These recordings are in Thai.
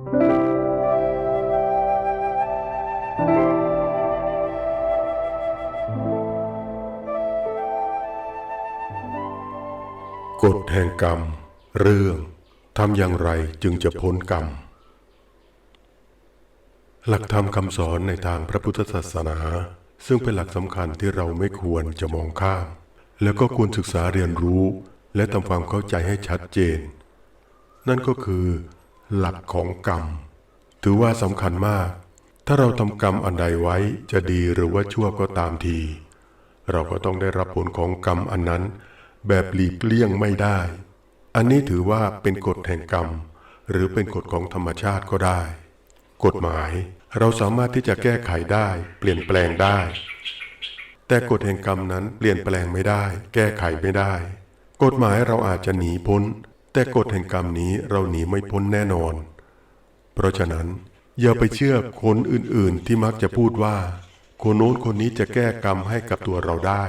กฎแห่งกรรม เรื่องทำอย่างไรจึงจะพ้นกรรม หลักธรรมคำสอนในทางพระพุทธศาสนา ซึ่งเป็นหลักสำคัญที่เราไม่ควรจะมองข้าม แล้วก็ควรศึกษาเรียนรู้ และทำความเข้าใจให้ชัดเจน นั่นก็คือ หลักของกรรม ถือว่าสำคัญมาก ถ้าเราทำกรรมอันใดไว้จะดีหรือว่าชั่วก็ตามที เราก็ต้องได้รับผลของกรรมอันนั้น แบบหลีกเลี่ยงไม่ได้ อันนี้ถือว่าเป็นกฎแห่งกรรม หรือเป็นกฎของธรรมชาติก็ได้ กฎหมายเราสามารถที่จะแก้ไขได้ เปลี่ยนแปลงได้ แต่กฎแห่งกรรมนั้นเปลี่ยนแปลงไม่ได้ แก้ไขไม่ได้ กฎหมายเราอาจจะหนีพ้น แต่กฎแห่งกรรมนี้เราหนีไม่พ้นแน่นอน เพราะฉะนั้น อย่าไปเชื่อคนอื่นๆ ที่มักจะพูดว่า คนโน้นคนนี้จะแก้กรรมให้กับตัวเราได้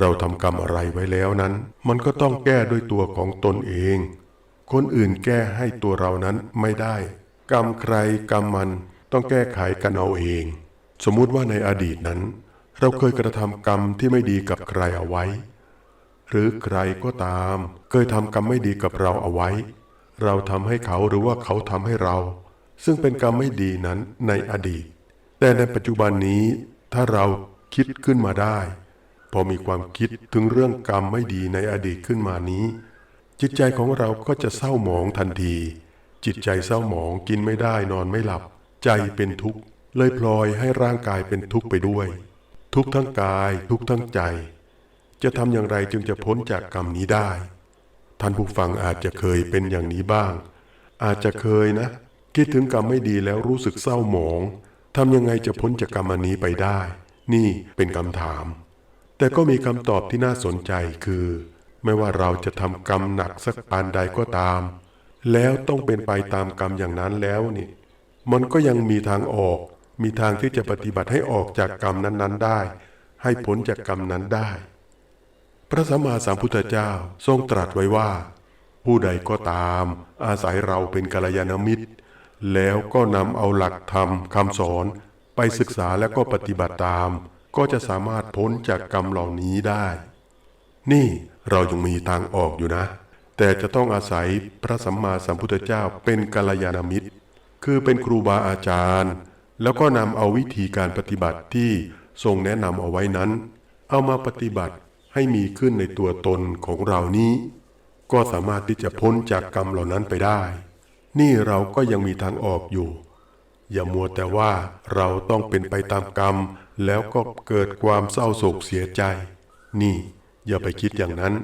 เราทำกรรมอะไรไว้แล้วนั้น มันก็ต้องแก้ด้วยตัวของตนเอง คนอื่นแก้ให้ตัวเรานั้นไม่ได้ กรรมใครกรรมมันต้องแก้ไขกันเอาเอง สมมุติว่าในอดีตนั้น เราเคยกระทำกรรมที่ไม่ดีกับใครเอาไว้ หรือใครก็ตาม เคยทำกรรมไม่ดีกับเราเอาไว้ เราทำให้เขาหรือว่าเขาทำให้เรา ซึ่งเป็นกรรมไม่ดีนั้นในอดีต แต่ในปัจจุบันนี้ถ้าเราคิดขึ้นมาได้ พอมีความคิดถึงเรื่องกรรมไม่ดีในอดีตขึ้นมานี้ จิตใจของเราก็จะเศร้าหมองทันที จิตใจเศร้าหมองกินไม่ได้นอนไม่หลับ ใจเป็นทุกข์เลยพลอยให้ร่างกายเป็นทุกข์ไปด้วย ทุกข์ทั้งกายทุกข์ทั้งใจ จะทำอย่างไรจึงจะพ้นจากกรรมนี้ได้ ท่านผู้ฟังอาจจะเคยเป็นอย่างนี้บ้าง อาจจะเคยนะ คิดถึงกรรมไม่ดีแล้วรู้สึกเศร้าหมองทำยังไงจะพ้นจากกรรมอันนี้ไปได้ นี่เป็นคำถาม แต่ก็มีคำตอบที่น่าสนใจคือ ไม่ว่าเราจะทำกรรมหนักสักปานใดก็ตาม แล้วต้องเป็นไปตามกรรมอย่างนั้นแล้วนี่ มันก็ยังมีทางออก มีทางที่จะปฏิบัติให้ออกจากกรรมนั้น ๆ ได้ ให้พ้นจากกรรมนั้นได้ พระสัมมาสัมพุทธเจ้าทรงตรัสไว้ว่า ผู้ใดก็ตาม อาศัยเราเป็นกัลยาณมิตร แล้วก็นำเอาหลักธรรมคำสอนไปศึกษาและก็ปฏิบัติตาม ก็จะสามารถพ้นจากกรรมเหล่านี้ได้ นี่เรายังมีทางออกอยู่นะ แต่จะต้องอาศัยพระสัมมาสัมพุทธเจ้าเป็นกัลยาณมิตร คือเป็นครูบาอาจารย์ แล้วก็นำเอาวิธีการปฏิบัติที่ทรงแนะนำเอาไว้นั้น เอามาปฏิบัติ ให้มีขึ้นในตัวตนของเรานี้ ก็สามารถที่จะพ้นจากกรรมเหล่านั้นไปได้ นี่เราก็ยังมีทางออกอยู่ อย่ามัวแต่ว่าเราต้องเป็นไปตามกรรม แล้วก็เกิดความเศร้าโศกเสียใจ นี่ อย่าไปคิดอย่างนั้น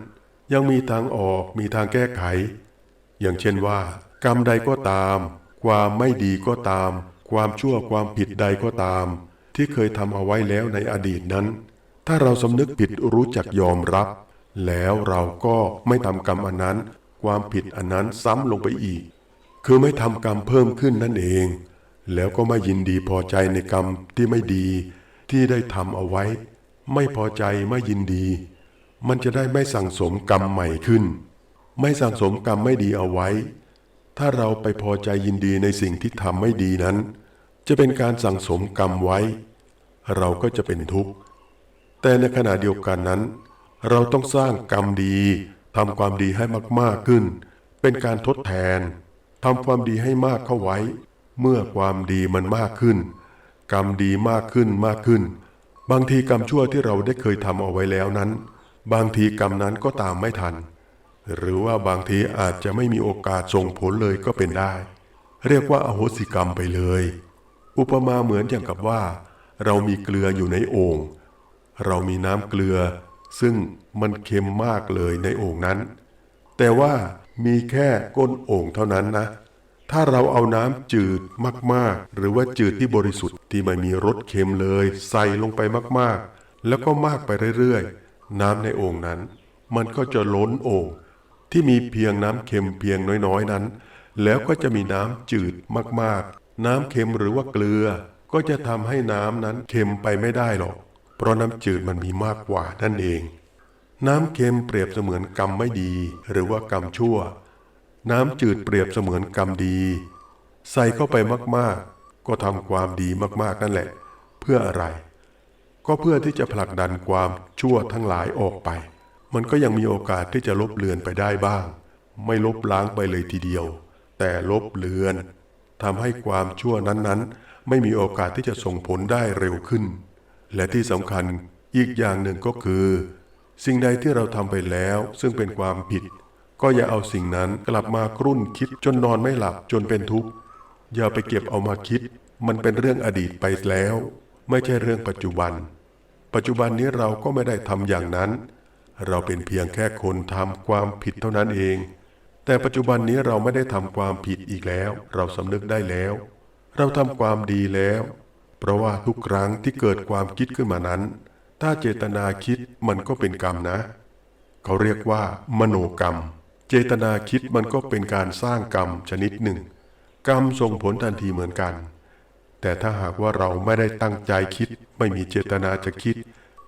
ยังมีทางออกมีทางแก้ไข อย่างเช่นว่า กรรมใดก็ตาม ความไม่ดีก็ตาม ความชั่วความผิดใดก็ตาม ที่เคยทำเอาไว้แล้วในอดีตนั้น ถ้าเราสำนึกผิดรู้จักยอมรับ แล้วเราก็ไม่ทำกรรมอันนั้น ความผิดอันนั้นซ้ำลงไปอีก คือไม่ทำกรรมเพิ่มขึ้นนั่นเอง แล้วก็ไม่ยินดีพอใจในกรรมที่ไม่ดี ที่ได้ทำเอาไว้ ไม่พอใจไม่ยินดี มันจะได้ไม่สั่งสมกรรมใหม่ขึ้น ไม่สั่งสมกรรมไม่ดีเอาไว้ ถ้าเราไปพอใจยินดีในสิ่งที่ทำไม่ดีนั้น จะเป็นการสั่งสมกรรมไว้ เราก็จะเป็นทุกข์ แต่ในขณะเดียวกันนั้น เราต้องสร้างกรรมดีทำความดีให้มากๆขึ้น เป็นการทดแทนทำความดีให้มากเข้าไว้ เมื่อความดีมันมากขึ้น กรรมดีมากขึ้นมากขึ้น บางทีกรรมชั่วที่เราได้เคยทำเอาไว้แล้วนั้น บางทีกรรมนั้นก็ตามไม่ทัน หรือว่าบางทีอาจจะไม่มีโอกาสส่งผลเลยก็เป็นได้ เรียกว่าอโหสิกรรมไปเลย อุปมาเหมือนอย่างกับว่า เรามีเกลืออยู่ในโอ่ง เรามีน้ำเกลือ ซึ่งมันเค็มมากเลยในโอ่งนั้น แต่ว่ามีแค่ก้นโอ่งเท่านั้นนะ ถ้าเราเอาน้ำจืดมากๆ หรือว่าจืดที่บริสุทธิ์ที่ไม่มีรสเค็มเลย ใส่ลงไปมากๆ แล้วก็มากไปเรื่อยๆ น้ำในโอ่งนั้น มันก็จะล้นโอ่งที่มีเพียงน้ำเค็มเพียงน้อยๆนั้น แล้วก็จะมีน้ำจืดมากๆ น้ำเค็มหรือว่าเกลือ ก็จะทำให้น้ำนั้นเค็มไปไม่ได้หรอก เพราะน้ำจืดมันมีมากกว่านั่นเอง น้ำเค็มเปรียบเสมือนกรรมไม่ดี หรือว่ากรรมชั่ว น้ำจืดเปรียบเสมือนกรรมดี ใส่เข้าไปมากๆ ก็ทำความดีมากๆนั่นแหละ เพื่ออะไร ก็เพื่อที่จะผลักดันความชั่วทั้งหลายออกไป มันก็ยังมีโอกาสที่จะลบเลือนไปได้บ้าง ไม่ลบล้างไปเลยทีเดียว แต่ลบเลือนทำให้ความชั่วนั้นๆ ไม่มีโอกาสที่จะส่งผลได้เร็วขึ้น และที่สำคัญอีกอย่างหนึ่งก็คือ สิ่งใดที่เราทำไปแล้ว ซึ่งเป็นความผิด ก็อย่าเอาสิ่งนั้นกลับมากรุ่นคิดจนนอนไม่หลับจนเป็นทุกข์อย่าไปเก็บเอามาคิด มันเป็นเรื่องอดีตไปแล้ว ไม่ใช่เรื่องปัจจุบัน ปัจจุบันนี้เราก็ไม่ได้ทำอย่างนั้น เราเป็นเพียงแค่คนทำความผิดเท่านั้นเอง แต่ปัจจุบันนี้เราไม่ได้ทำความผิดอีกแล้ว เราสำนึกได้แล้ว เราทำความดีแล้ว เพราะว่าทุกครั้งที่เกิดความคิดขึ้นมานั้น ถ้าเจตนาคิดมันก็เป็นกรรมนะ เขาเรียกว่า มโนกรรม เจตนาคิดมันก็เป็นการสร้างกรรมชนิดหนึ่ง กรรมส่งผลทันทีเหมือนกัน แต่ถ้าหากว่าเราไม่ได้ตั้งใจคิด ไม่มีเจตนาจะคิด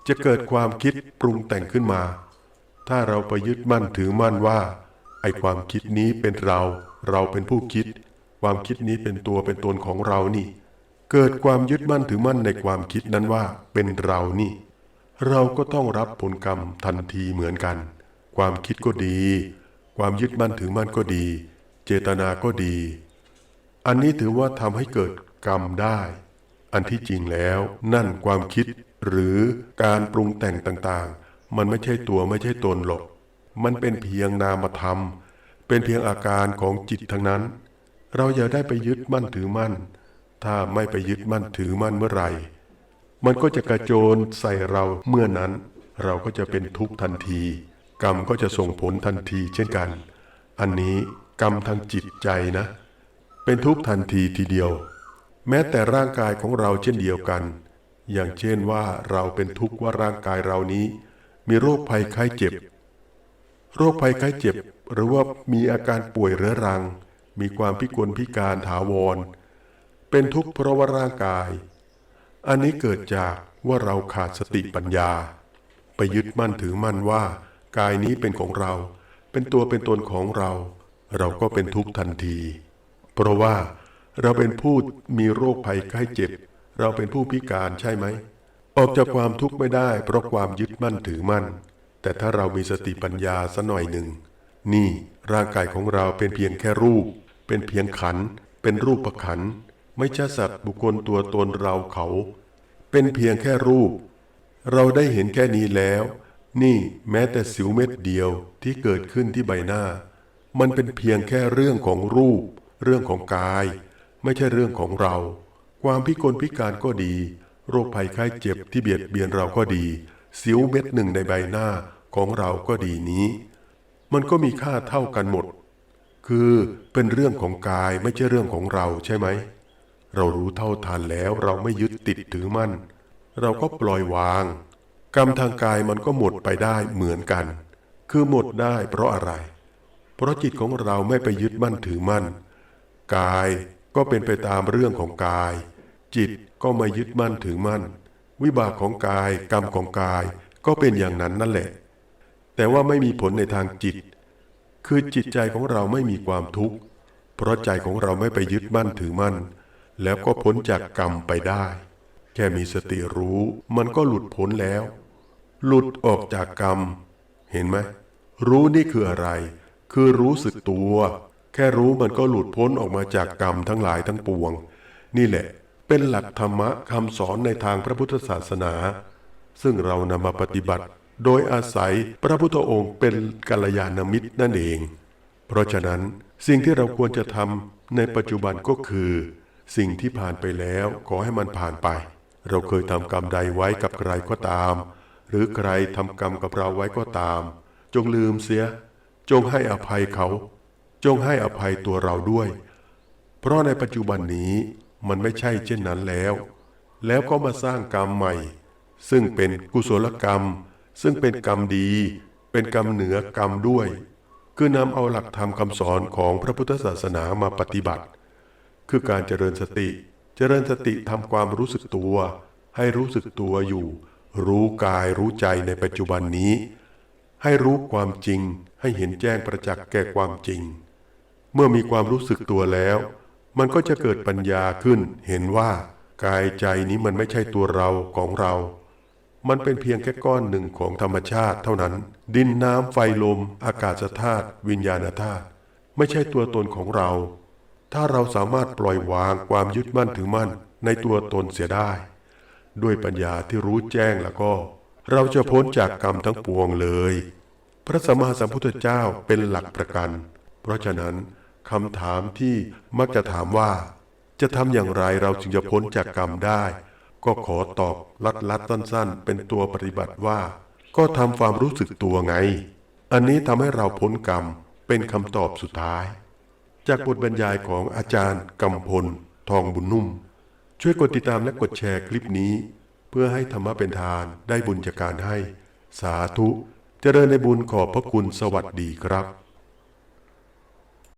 จะเกิดความคิดปรุงแต่งขึ้นมา ถ้าเราไปยึดมั่นถือมั่นว่า ไอความคิดนี้เป็นเรา เราเป็นผู้คิด ความคิดนี้เป็นตัวเป็นตนของเรานี่ เกิดความยึดมั่นถือมั่นในความคิดนั้นว่าเป็นเรานี่ เราก็ต้องรับผลกรรมทันทีเหมือนกัน ความคิดก็ดี ความยึดมั่นถือมั่นก็ดี เจตนาก็ดี อันนี้ถือว่าทำให้เกิดกรรมได้ อันที่จริงแล้วนั่นความคิดหรือการปรุงแต่งต่างๆ มันไม่ใช่ตัวไม่ใช่ตนหรอก มันเป็นเพียงนามธรรม เป็นเพียงอาการของจิตทั้งนั้น เราอย่าได้ไปยึดมั่นถือมั่น ถ้าไม่ไปยึดมั่นถือมั่นเมื่อไหร่ มันก็จะกระโจนใส่เราเมื่อนั้น เราก็จะเป็นทุกข์ทันที กรรมก็จะส่งผลทันทีเช่นกัน อันนี้กรรมทางจิตใจนะ เป็นทุกข์ทันทีทีเดียว แม้แต่ร่างกายของเราเช่นเดียวกัน อย่างเช่นว่าเราเป็นทุกข์ว่าร่างกายเรานี้ มีโรคภัยไข้เจ็บ โรคภัยไข้เจ็บ หรือว่ามีอาการป่วยเรื้อรัง มีความพิกลพิการถาวร เป็นทุกข์เพราะว่าร่างกาย อันนี้เกิดจากว่าเราขาดสติปัญญา ไปยึดมั่นถือมั่นว่า กายนี้เป็นของเรา เป็นตัวเป็นตนของเรา เราก็เป็นทุกข์ทันที เพราะว่าเราเป็นผู้มีโรคภัยไข้เจ็บ เราเป็นผู้พิการใช่ไหม ออกจากความทุกข์ไม่ได้ เพราะความยึดมั่นถือมั่น แต่ถ้าเรามีสติปัญญาสัหน่อยหนึ่ง นี่ร่างกายของเราเป็นเพียงแค่รูป เป็นเพียงขัน เป็นรูปประขัน ไม่ใช่สัตว์บุคคลตัวตนเราเขา เป็นเพียงแค่รูป เราได้เห็นแค่นี้แล้ว นี่แม้แต่สิวเม็ดเดียวที่เกิดขึ้นที่ใบหน้า มันเป็นเพียงแค่เรื่องของรูป เรื่องของกาย ไม่ใช่เรื่องของเรา ความพิกลพิการก็ดี โรคภัยไข้เจ็บที่เบียดเบียนเราก็ดี สิวเม็ดหนึ่งในใบหน้าของเราก็ดีนี้ มันก็มีค่าเท่ากันหมด คือเป็นเรื่องของกายไม่ใช่เรื่องของเราใช่ไหม เรารู้เท่าทันแล้วเราไม่ยึดติดถือมั่น เราก็ปล่อยวาง กรรมทางกายมันก็หมดไปได้เหมือนกัน คือหมดได้เพราะอะไร เพราะจิตของเราไม่ไปยึดมั่นถือมั่น กายก็เป็นไปตามเรื่องของกาย จิตก็ไม่ยึดมั่นถือมั่น วิบากของกายกรรมของกายก็เป็นอย่างนั้นนั่นแหละ แต่ว่าไม่มีผลในทางจิต คือจิตใจของเราไม่มีความทุกข์ เพราะใจของเราไม่ไปยึดมั่นถือมั่น แล้วก็พ้นจากกรรมไปได้ แค่มีสติรู้มันก็หลุดพ้นแล้ว หลุดออกจากกรรม เห็นไหมรู้นี่คืออะไร คือรู้สึกตัว แค่รู้มันก็หลุดพ้นออกมาจากกรรมทั้งหลายทั้งปวง นี่แหละ เป็นหลักธรรมะคำสอนในทางพระพุทธศาสนา ซึ่งเรานำมาปฏิบัติ โดยอาศัยพระพุทธองค์เป็นกัลยาณมิตรนั่นเอง เพราะฉะนั้นสิ่งที่เราควรจะทำในปัจจุบันก็คือ สิ่งที่ผ่านไปแล้วขอให้มันผ่านไป เราเคยทำกรรมใดไว้กับใครก็ตาม หรือใครทำกรรมกับเราไว้ก็ตาม จงลืมเสีย จงให้อภัยเขา จงให้อภัยตัวเราด้วย เพราะในปัจจุบันนี้มันไม่ใช่เช่นนั้นแล้ว แล้วก็มาสร้างกรรมใหม่ ซึ่งเป็นกุศลกรรม ซึ่งเป็นกรรมดี เป็นกรรมเหนือกรรมด้วย คือนำเอาหลักธรรมคำสอนของพระพุทธศาสนามาปฏิบัติ คือการเจริญสติ เจริญสติทำความรู้สึกตัว ให้รู้สึกตัวอยู่ รู้กายรู้ใจในปัจจุบันนี้ ให้รู้ความจริง ให้เห็นแจ้งประจักษ์แก่ความจริง เมื่อมีความรู้สึกตัวแล้ว มันก็จะเกิดปัญญาขึ้น เห็นว่ากายใจนี้มันไม่ใช่ตัวเราของเรา มันเป็นเพียงแค่ก้อนหนึ่งของธรรมชาติเท่านั้น ดินน้ำไฟลม อากาศธาตุวิญญาณธาตุไม่ใช่ตัวตนของเรา ถ้าเราสามารถปล่อยวางความยึดมั่นถือมั่นในตัวตนเสียได้ ด้วยปัญญาที่รู้แจ้งแล้วก็ เราจะพ้นจากกรรมทั้งปวงเลย พระสัมมาสัมพุทธเจ้าเป็นหลักประกัน เพราะฉะนั้นคำถามที่มักจะถามว่า จะทำอย่างไรเราจึงจะพ้นจากกรรมได้ ก็ขอตอบลัดลัดๆสั้นๆ เป็นตัวปฏิบัติว่า ก็ทำความรู้สึกตัวไง อันนี้ทำให้เราพ้นกรรมเป็นคำตอบสุดท้าย จากบทบรรยายของอาจารย์กำพล ทองบุญนุ่ม ช่วยกดติดตามและกดแชร์คลิปนี้ เพื่อให้ธรรมะเป็นทานได้บุญจากการให้ สาธุเจริญในบุญขอบพระคุณสวัสดีครับ